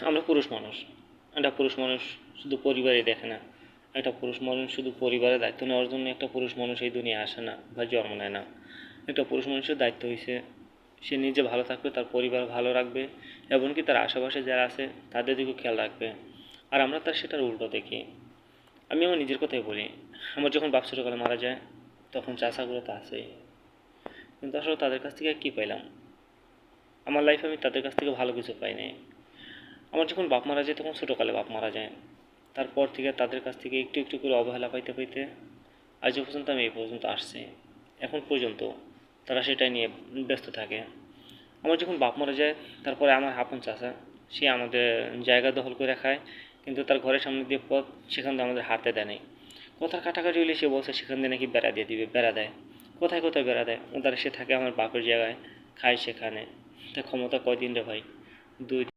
আমরা পুরুষ মানুষ। একটা পুরুষ মানুষ শুধু পরিবারে দেখে না। একটা পুরুষ মানুষ শুধু পরিবারের দায়িত্ব নেওয়ার জন্য একটা পুরুষ মানুষ এই দুনিয়া আসে না বা জন্ম নেয় না। একটা পুরুষ মানুষের দায়িত্ব হয়েছে সে নিজে ভালো থাকবে, তার পরিবার ভালো রাখবে, এমনকি তার আশেপাশে যারা আছে তাদের দিকেও খেয়াল রাখবে। আর আমরা তার সেটার উল্টো দেখি। আমি আমার নিজের কথাই বলি, আমার যখন বাপ ছোটোকালে মারা যায়, তখন চাষাগুলো তো আছেই। কিন্তু আসলে তাদের কাছ থেকে কী পাইলাম? আমার লাইফে আমি তাদের কাছ থেকে ভালো কিছু পাই নাই। আমার যখন বাপ মারা যায় তখন ছোটোকালে বাপ মারা যায়। তারপর থেকে তাদের কাছ থেকে একটু একটু করে অবহেলা পাইতে পাইতে আজ পর্যন্ত আমি এই পর্যন্ত আসছি। এখন পর্যন্ত তারা সেটাই নিয়ে ব্যস্ত থাকে। আমার যখন বাপ মারা যায়, তারপরে আমার আপন চাচা, সে আমাদের জায়গা দখল করে খায়, কিন্তু তার ঘরের সামনে দিয়ে পথ সেখান দিয়ে আমাদের হাতে দেয় নাই। কথার কাটাকাটি হলে সে বলছে, সেখান দিয়ে নাকি বেড়া দিয়ে দিবে, বেড়া দেয়। কোথায় কোথায় বেড়া দেয়? ওদের সে থাকে আমার বাপের জায়গায়, খায় সেখানে। তা ক্ষমতা কয়দিন রে ভাই? দুই